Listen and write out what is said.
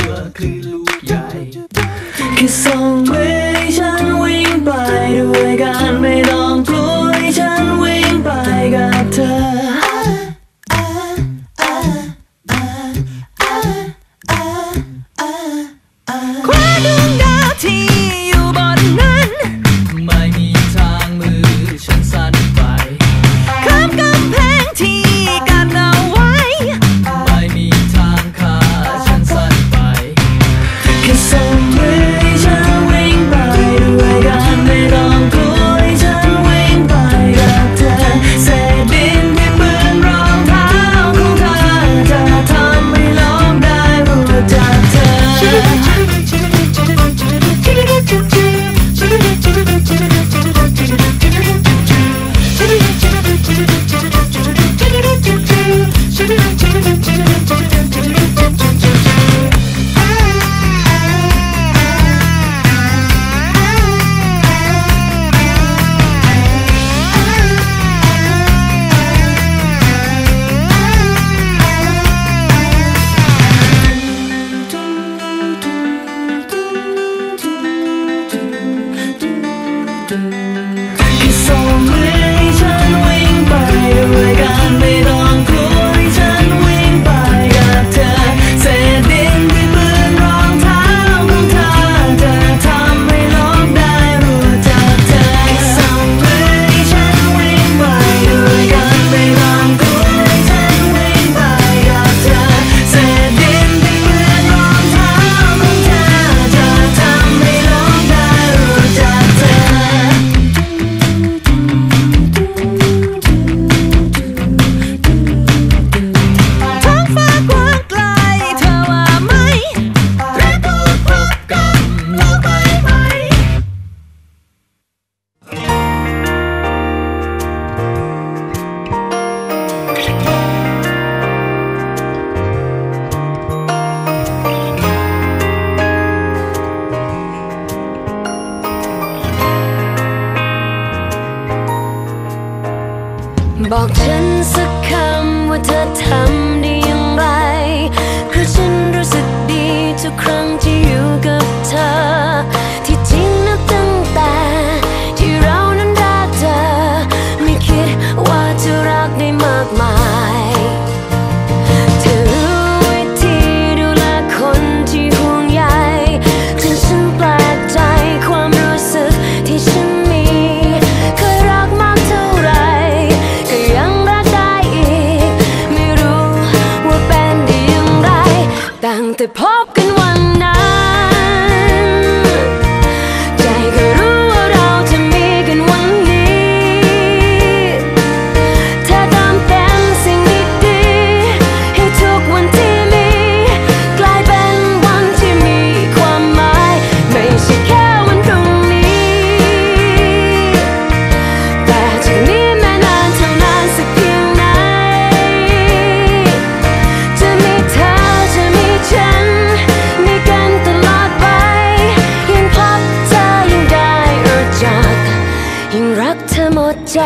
ตัคือลูกใหญ่แค่ส่งมืให้ฉันวิ่งไปด้วยกันไม่ต้องกลัวใฉันวิ่งไปกับเธอ บอกฉันสักคำว่าเธอทำ the pumpkin รักเธอหมดใจ